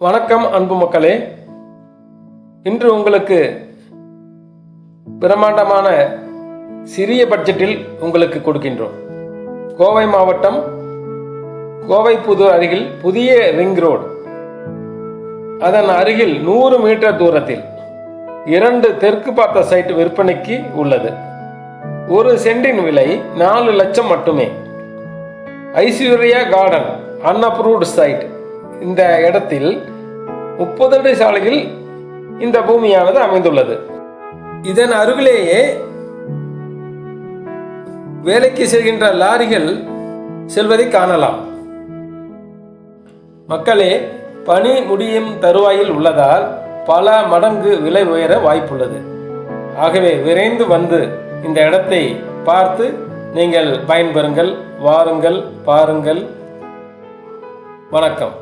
வணக்கம் அன்பு மக்களே. இன்று உங்களுக்கு பிரம்மாண்டமான சிறிய பட்ஜெட்டில் உங்களுக்கு கொடுக்கின்றோம். கோவை மாவட்டம் கோவை புதூர் அருகில் புதிய ரிங் ரோடு. அதன் அருகில் நூறு மீட்டர் தூரத்தில் இரண்டு தெற்கு பார்த்த சைட் விற்பனைக்கு உள்ளது. ஒரு சென்டின் விலை நாலு லட்சம் மட்டுமே. ஐஸ்வர்யா கார்டன் அன்அப்ரூவ்டு சைட் இந்த இடத்தில் முப்பது அடி சாலையில் இந்த பூமியானது அமைந்துள்ளது. இதன் அருகிலேயே வேலைக்கு செல்கின்ற லாரிகள் செல்வதை காணலாம். மக்களே பணி முடியும் தருவாயில் உள்ளதால் பல மடங்கு விலை உயர வாய்ப்புள்ளது. ஆகவே விரைந்து வந்து இந்த இடத்தை பார்த்து நீங்கள் பயன்பெறுங்கள் வாருங்கள் பாருங்கள். வணக்கம்.